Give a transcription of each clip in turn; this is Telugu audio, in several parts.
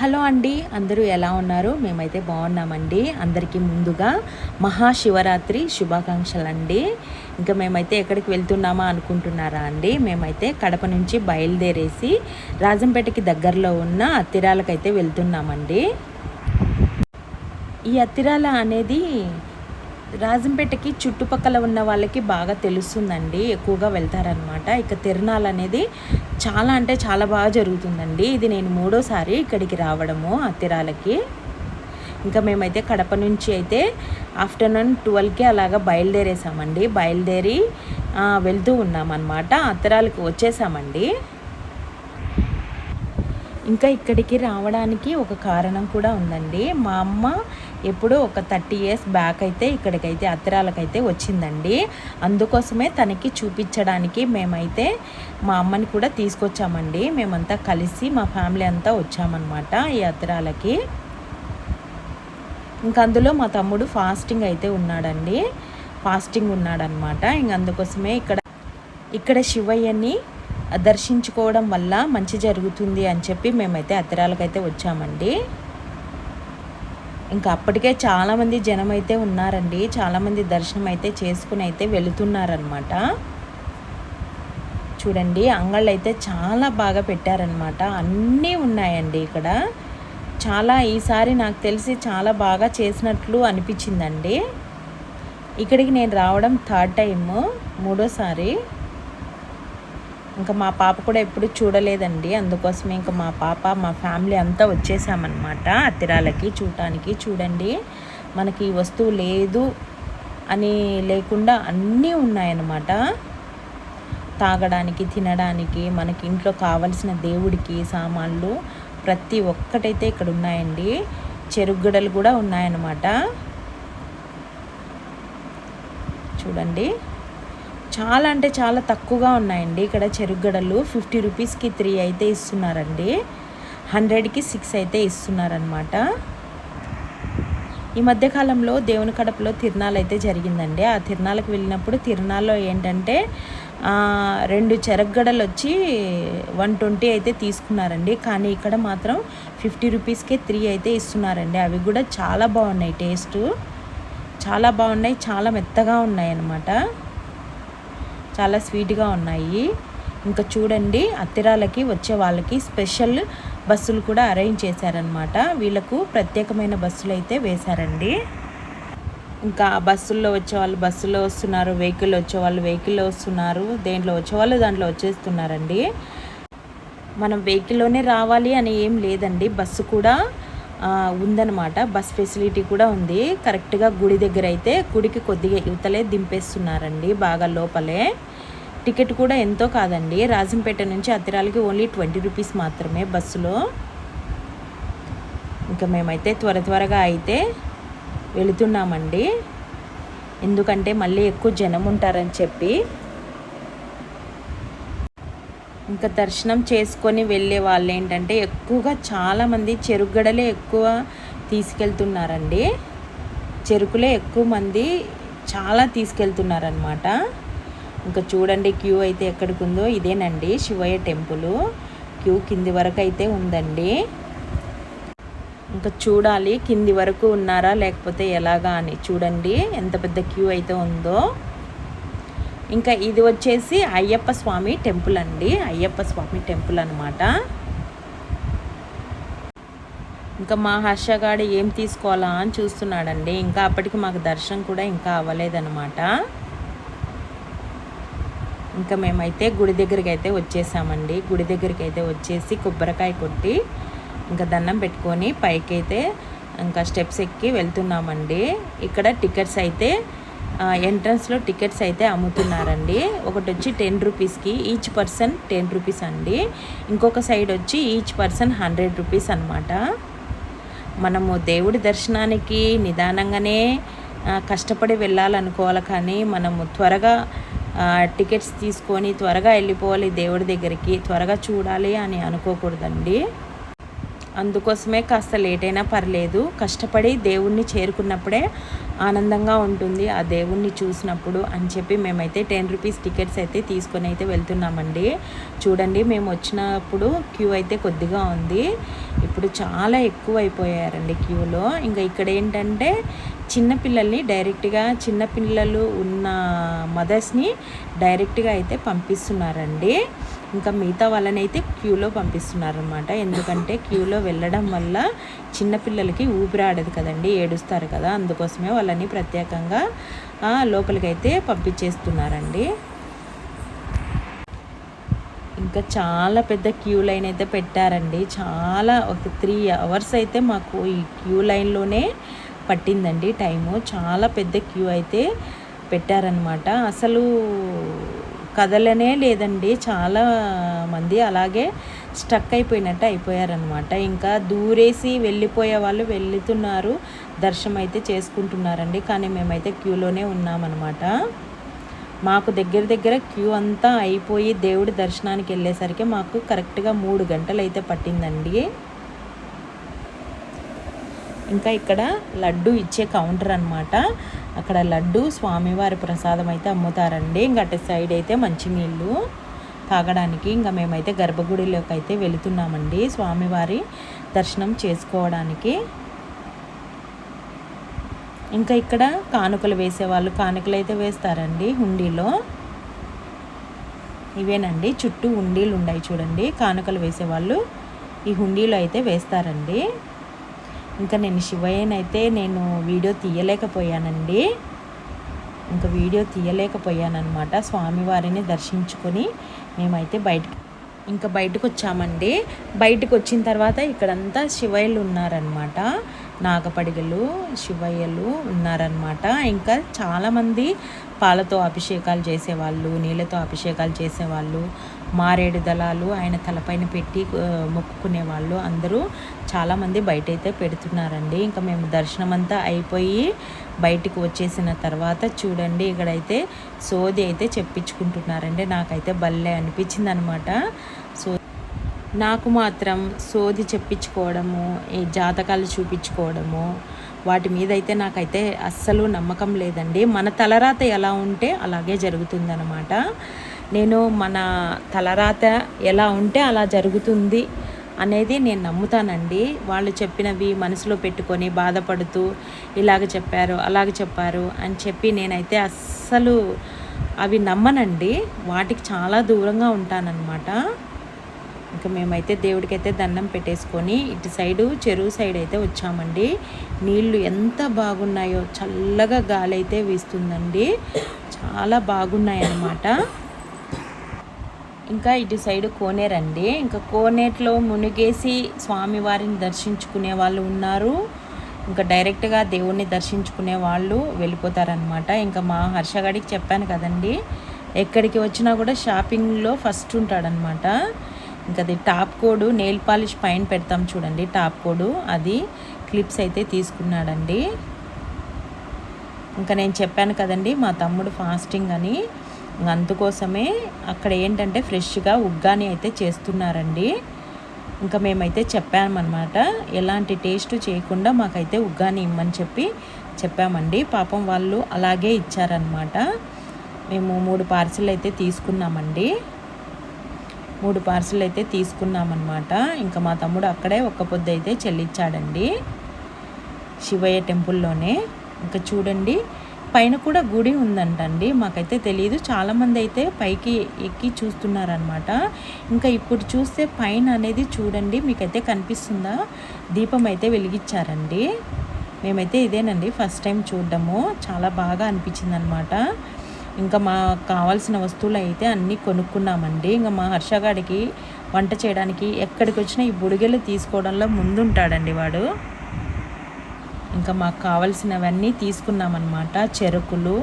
హలో అండి అందరూ ఎలా ఉన్నారు? మేమైతే బాగున్నామండి. అందరికీ ముందుగా మహాశివరాత్రి శుభాకాంక్షలు అండి ఇంకా మేమైతే ఎక్కడికి వెళ్తున్నామా అనుకుంటున్నారా అండి? మేమైతే కడప నుంచి బయలుదేరేసి రాజంపేటకి దగ్గరలో ఉన్న అత్తిరాలకైతే వెళ్తున్నామండి. ఈ అత్తిరాల అనేది రాజంపేటకి చుట్టుపక్కల ఉన్న వాళ్ళకి బాగా తెలుస్తుందండి. ఎక్కువగా వెళ్తారనమాట ఇక తిరణాలు అనేది చాలా అంటే చాలా బాగా జరుగుతుందండి. ఇది నేను మూడోసారి ఇక్కడికి రావడము అత్తిరాలకి ఇంకా మేమైతే కడప నుంచి అయితే ఆఫ్టర్నూన్ ట్వెల్వ్కి అలాగా బయలుదేరేసామండి. బయలుదేరి వెళ్తూ ఉన్నామన్నమాట. అత్తరాలకు వచ్చేసామండి. ఇంకా ఇక్కడికి రావడానికి ఒక కారణం కూడా ఉందండి. మా అమ్మ ఎప్పుడు ఒక థర్టీ ఇయర్స్ బ్యాక్ అయితే ఇక్కడికైతే అత్తరాలకైతే వచ్చిందండి. అందుకోసమే తనకి చూపించడానికి మేమైతే మా అమ్మని కూడా తీసుకొచ్చామండి. మేమంతా కలిసి మా ఫ్యామిలీ అంతా వచ్చామన్నమాట ఈ అత్తరాలకి. ఇంక అందులో మా తమ్ముడు ఫాస్టింగ్ అయితే ఉన్నాడండి. ఫాస్టింగ్ ఉన్నాడనమాట ఇంక అందుకోసమే ఇక్కడ ఇక్కడ శివయ్యని దర్శించుకోవడం వల్ల మంచి జరుగుతుంది అని చెప్పి మేమైతే అత్తరాలకైతే వచ్చామండి. ఇంకా అప్పటికే చాలామంది జనం అయితే ఉన్నారండి. చాలామంది దర్శనం అయితే చేసుకుని అయితే వెళుతున్నారనమాట చూడండి అంగళ్ళు అయితే చాలా బాగా పెట్టారనమాట అన్నీ ఉన్నాయండి ఇక్కడ. చాలా ఈసారి నాకు తెలిసి చాలా బాగా చేసినట్లు అనిపించిందండి. ఇక్కడికి నేను రావడం థర్డ్ టైము మూడోసారి. ఇంకా మా పాప కూడా ఎప్పుడు చూడలేదండి. అందుకోసమే ఇంకా మా పాప మా ఫ్యామిలీ అంతా వచ్చేసామన్నమాట అత్తిరాలకి చూడటానికి. చూడండి మనకి ఈ వస్తువు లేదు అని లేకుండా అన్నీ ఉన్నాయన్నమాట. తాగడానికి తినడానికి మనకి ఇంట్లో కావలసిన దేవుడికి సామాన్లు ప్రతి ఒక్కటైతే ఇక్కడ ఉన్నాయండి. చెరుగుడలు కూడా ఉన్నాయన్నమాట. చూడండి. చాలా అంటే చాలా తక్కువగా ఉన్నాయండి. ఇక్కడ చెరుగడలు ఫిఫ్టీ రూపీస్కి త్రీ అయితే ఇస్తున్నారండి. హండ్రెడ్కి సిక్స్ అయితే ఇస్తున్నారనమాట ఈ మధ్యకాలంలో దేవుని కడపలో తిరునాలు అయితే జరిగిందండి. ఆ తిరునాళ్ళకి వెళ్ళినప్పుడు తిరునాళ్ళలో ఏంటంటే రెండు చెరగడలు వచ్చి వన్ ట్వంటీ అయితే తీసుకున్నారండి. కానీ ఇక్కడ మాత్రం ఫిఫ్టీ రూపీస్కే త్రీ అయితే ఇస్తున్నారండి. అవి కూడా చాలా బాగున్నాయి టేస్ట్. చాలా బాగున్నాయి చాలా మెత్తగా ఉన్నాయి అన్నమాట చాలా స్వీట్గా ఉన్నాయి. ఇంకా చూడండి అత్తిరాలకి వచ్చే వాళ్ళకి స్పెషల్ బస్సులు కూడా అరేంజ్ చేశారనమాట వీళ్ళకు ప్రత్యేకమైన బస్సులు అయితే వేశారండి. ఇంకా బస్సుల్లో వచ్చే వాళ్ళు బస్సులో వస్తున్నారు వెహికల్ వచ్చే వాళ్ళు వెహికల్లో వస్తున్నారు దేంట్లో వచ్చే వాళ్ళు దాంట్లో వచ్చేస్తున్నారండి. మనం వెహికల్లోనే రావాలి అని ఏం లేదండి బస్సు కూడా ఉందన్నమాట. బస్ ఫెసిలిటీ కూడా ఉంది. కరెక్ట్గా గుడి దగ్గర అయితే గుడికి కొద్దిగా యువతలే దింపేస్తున్నారండి బాగా లోపలే. టికెట్ కూడా ఎంతో కాదండి. రాజంపేట నుంచి అత్తిరాలకి ఓన్లీ ట్వంటీ రూపీస్ మాత్రమే బస్సులో. ఇంకా మేమైతే త్వర త్వరగా అయితే వెళుతున్నామండి. ఎందుకంటే మళ్ళీ ఎక్కువ జనం ఉంటారని చెప్పి ఇంకా దర్శనం చేసుకొని వెళ్ళే వాళ్ళు ఏంటంటే ఎక్కువగా చాలామంది చెరుకుగడలే ఎక్కువ తీసుకెళ్తున్నారండి. చెరుకులే ఎక్కువ మంది చాలా తీసుకెళ్తున్నారనమాట ఇంకా చూడండి క్యూ అయితే ఎక్కడికి ఉందో ఇదేనండి శివయ్య టెంపుల్. క్యూ కింది వరకు అయితే ఉందండి. ఇంకా చూడాలి కింది వరకు ఉన్నారా లేకపోతే ఎలాగా అని చూడండి. ఎంత పెద్ద క్యూ అయితే ఉందో. ఇంకా ఇది వచ్చేసి అయ్యప్ప స్వామి టెంపుల్ అండి. అయ్యప్ప స్వామి టెంపుల్ అనమాట ఇంకా మా హర్షగాడు ఏం తీసుకోవాలా అని చూస్తున్నాడండి. ఇంకా అప్పటికి మాకు దర్శనం కూడా ఇంకా అవ్వలేదన్నమాట. ఇంకా మేమైతే గుడి దగ్గరికి అయితే వచ్చేసామండి. గుడి దగ్గరికి అయితే వచ్చేసి కొబ్బరికాయ కొట్టి ఇంకా దండం పెట్టుకొని పైకి అయితే ఇంకా స్టెప్స్ ఎక్కి వెళ్తున్నామండి. ఇక్కడ టికెట్స్ అయితే ఎంట్రన్స్లో టికెట్స్ అయితే అమ్ముతున్నారండి. ఒకటి వచ్చి టెన్ రూపీస్కి ఈచ్ పర్సన్ టెన్ రూపీస్ అండి. ఇంకొక సైడ్ వచ్చి ఈచ్ పర్సన్ హండ్రెడ్ రూపీస్ అనమాట మనము దేవుడి దర్శనానికి నిదానంగానే కష్టపడి వెళ్ళాలనుకోవాలి కానీ మనము త్వరగా టికెట్స్ తీసుకొని త్వరగా వెళ్ళిపోవాలి దేవుడి దగ్గరికి త్వరగా చూడాలి అని అనుకోకూడదండి. అందుకోసమే కాస్త లేట్ అయినా పర్లేదు. కష్టపడి దేవుణ్ణి చేరుకున్నప్పుడే ఆనందంగా ఉంటుంది ఆ దేవుణ్ణి చూసినప్పుడు అని చెప్పి మేమైతే టెన్ రూపీస్ టికెట్స్ అయితే తీసుకొని అయితే వెళ్తున్నామండి. చూడండి మేము వచ్చినప్పుడు క్యూ అయితే కొద్దిగా ఉంది. ఇప్పుడు చాలా ఎక్కువ అయిపోయారండి క్యూలో. ఇంకా ఇక్కడ ఏంటంటే చిన్నపిల్లల్ని డైరెక్ట్గా చిన్నపిల్లలు ఉన్న మదర్స్ని డైరెక్ట్గా అయితే పంపిస్తున్నారండి. ఇంకా మిగతా వాళ్ళని అయితే క్యూలో పంపిస్తున్నారనమాట ఎందుకంటే క్యూలో వెళ్ళడం వల్ల చిన్నపిల్లలకి ఊపిరాడదు కదండి ఏడుస్తారు కదా. అందుకోసమే వాళ్ళని ప్రత్యేకంగా లోపలికైతే పంపించేస్తున్నారండి. ఇంకా చాలా పెద్ద క్యూ లైన్ అయితే పెట్టారండి. చాలా ఒక త్రీ అవర్స్ అయితే మాకు ఈ క్యూ లైన్లోనే పట్టిందండి టైము. చాలా పెద్ద క్యూ అయితే పెట్టారనమాట అసలు కదలనే లేదండి. చాలా మంది అలాగే స్టక్ అయిపోయినట్టు అయిపోయారనమాట ఇంకా దూరేసి వెళ్ళిపోయే వాళ్ళు వెళ్తున్నారు. దర్శనం అయితే చేసుకుంటున్నారండి. కానీ మేమైతే క్యూలోనే ఉన్నామన్నమాట. మాకు దగ్గర దగ్గర క్యూ అంతా అయిపోయి దేవుడి దర్శనానికి వెళ్ళేసరికి మాకు కరెక్ట్గా మూడు గంటలు అయితే పట్టిందండి. ఇంకా ఇక్కడ లడ్డు ఇచ్చే కౌంటర్ అనమాట అక్కడ లడ్డు స్వామివారి ప్రసాదం అయితే అమ్ముతారండి. ఇంకా అటు సైడ్ అయితే మంచినీళ్ళు తాగడానికి ఇంకా మేమైతే గర్భగుడిలోకి అయితే వెళుతున్నామండి స్వామివారి దర్శనం చేసుకోవడానికి. ఇంకా ఇక్కడ కానుకలు వేసేవాళ్ళు కానుకలు అయితే వేస్తారండి హుండీలో. ఇవేనండి చుట్టూ హుండీలు ఉన్నాయి చూడండి కానుకలు వేసేవాళ్ళు ఈ హుండీలో అయితే వేస్తారండి. ఇంకా నేను శివయ్యనైతే నేను వీడియో తీయలేకపోయానండి. ఇంకా వీడియో తీయలేకపోయానమాట స్వామివారిని దర్శించుకొని మేమైతే బయటకు ఇంకా బయటకు వచ్చామండి బయటకు వచ్చిన తర్వాత ఇక్కడంతా శివయ్యలు ఉన్నారనమాట నాగపడిగలు శివయ్యలు ఉన్నారనమాట ఇంకా చాలామంది పాలతో అభిషేకాలు చేసేవాళ్ళు నీళ్ళతో అభిషేకాలు చేసేవాళ్ళు మారేడు దళాలు ఆయన తలపైన పెట్టి మొక్కుకునే వాళ్ళు అందరూ చాలామంది బయట అయితే పెడుతున్నారండి. ఇంకా మేము దర్శనం అంతా అయిపోయి బయటికి వచ్చేసిన తర్వాత చూడండి ఇక్కడైతే సోది అయితే చెప్పించుకుంటున్నారండి. నాకైతే భలే అనిపించింది అనమాట సో నాకు మాత్రం సోది చెప్పించుకోవడము ఈ జాతకాలు చూపించుకోవడము వాటి మీద అయితే నాకైతే అస్సలు నమ్మకం లేదండి. మన తలరాత ఎలా ఉంటే అలాగే జరుగుతుందనమాట నేను మన తలరాత ఎలా ఉంటే అలా జరుగుతుంది అనేది నేను నమ్ముతానండి. వాళ్ళు చెప్పినవి మనసులో పెట్టుకొని బాధపడుతూ ఇలాగ చెప్పారు అలాగ చెప్పారు అని చెప్పి నేనైతే అస్సలు అవి నమ్మనండి. వాటికి చాలా దూరంగా ఉంటానన్నమాట. ఇంకా మేమైతే దేవుడికైతే దండం పెట్టేసుకొని ఇటు సైడు చెరువు సైడ్ అయితే వచ్చామండి. నీళ్ళు ఎంత బాగున్నాయో చల్లగా గాలి అయితే వీస్తుందండి. చాలా బాగున్నాయి అన్నమాట ఇంకా ఇటు సైడ్ కోనేరండి ఇంకా కోనేట్లో మునిగేసి స్వామివారిని దర్శించుకునే వాళ్ళు ఉన్నారు. ఇంకా డైరెక్ట్గా దేవుణ్ణి దర్శించుకునే వాళ్ళు వెళ్ళిపోతారనమాట ఇంకా మా హర్షగాడికి చెప్పాను కదండి ఎక్కడికి వచ్చినా కూడా షాపింగ్లో ఫస్ట్ ఉంటాడనమాట ఇంకా అది టాప్ కోడ్ నెయిల్ పాలిష్ పైన పెడతాం చూడండి టాప్ కోడ్. అది క్లిప్స్ అయితే తీసుకున్నాడండి. ఇంకా నేను చెప్పాను కదండి మా తమ్ముడు ఫాస్టింగ్ అని. అందుకోసమే అక్కడ ఏంటంటే ఫ్రెష్గా ఉగ్గాని అయితే చేస్తున్నారండి. ఇంకా మేమైతే చెప్పామన్నమాట ఎలాంటి టేస్ట్ చేయకుండా మాకైతే ఉగ్గాని ఇమ్మని చెప్పి చెప్పామండి. పాపం వాళ్ళు అలాగే ఇచ్చారనమాట మేము మూడు పార్సిల్ అయితే తీసుకున్నామండి. మూడు పార్సల్ అయితే తీసుకున్నామన్నమాట. ఇంకా మా తమ్ముడు అక్కడే ఒక్క పొద్దు అయితే చెల్లించాడండి. శివయ్య టెంపుల్లోనే. ఇంకా చూడండి పైన కూడా గుడి ఉందంటండి. మాకైతే తెలియదు చాలామంది అయితే పైకి ఎక్కి చూస్తున్నారనమాట ఇంకా ఇప్పుడు చూస్తే పైన అనేది చూడండి మీకైతే కనిపిస్తుందా? దీపం అయితే వెలిగించారండి. మేమైతే ఇదేనండి ఫస్ట్ టైం చూడడము. చాలా బాగా అనిపించింది అనమాట ఇంకా మాకు కావాల్సిన వస్తువులు అయితే అన్నీ కొనుక్కున్నామండి. ఇంకా మా హర్షగాడికి వంట చేయడానికి ఎక్కడికి వచ్చినా ఈ బుడిగెలు తీసుకోవడంలో ముందుంటాడండి వాడు. ఇంకా మాకు కావాల్సినవన్నీ తీసుకున్నామన్నమాట. చెరుకులు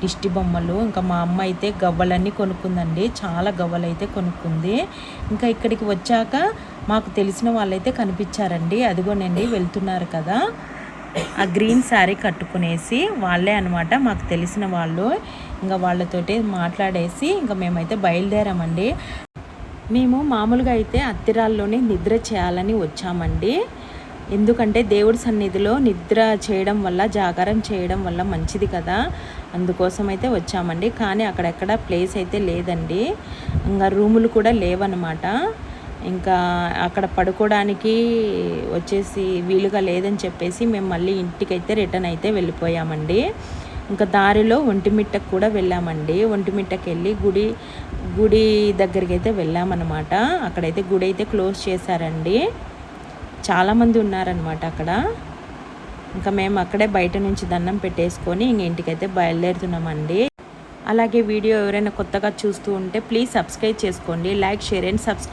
దిష్టి బొమ్మలు ఇంకా మా అమ్మ అయితే గవ్వలన్నీ కొనుక్కుందండి. చాలా గవ్వలు అయితే కొనుక్కుంది. ఇంకా ఇక్కడికి వచ్చాక మాకు తెలిసిన వాళ్ళైతే కనిపించారండి. అదిగోనండి వెళ్తున్నారు కదా. ఆ గ్రీన్ శారీ కట్టుకునేసి వాళ్ళే అనమాట మాకు తెలిసిన వాళ్ళు. ఇంకా వాళ్ళతోటి మాట్లాడేసి ఇంకా మేమైతే బయలుదేరామండి. మేము మామూలుగా అయితే అత్తిరాల్లోనే నిద్ర చేయాలని వచ్చామండి. ఎందుకంటే దేవుడి సన్నిధిలో నిద్ర చేయడం వల్ల జాగారం చేయడం వల్ల మంచిది కదా. అందుకోసం అయితే వచ్చామండి. కానీ అక్కడెక్కడ ప్లేస్ అయితే లేదండి. ఇంకా రూములు కూడా లేవన్నమాట. ఇంకా అక్కడ పడుకోవడానికి వచ్చేసి వీలుగా లేదని చెప్పేసి మేము మళ్ళీ ఇంటికైతే రిటర్న్ అయితే వెళ్ళిపోయామండి. ఇంకా దారిలో ఒంటిమిట్టకు కూడా వెళ్ళామండి. ఒంటిమిట్టకు వెళ్ళి గుడి గుడి దగ్గరికి అయితే వెళ్ళామన్నమాట. అక్కడైతే గుడి అయితే క్లోజ్ చేశారండి. చాలామంది ఉన్నారనమాట అక్కడ. ఇంకా మేము అక్కడే బయట నుంచి దండం పెట్టేసుకొని ఇంక ఇంటికైతే బయలుదేరుతున్నామండి. అలాగే వీడియో ఎవరైనా కొత్తగా చూస్తూ ఉంటే ప్లీజ్ సబ్స్క్రైబ్ చేసుకోండి. Like share and subscribe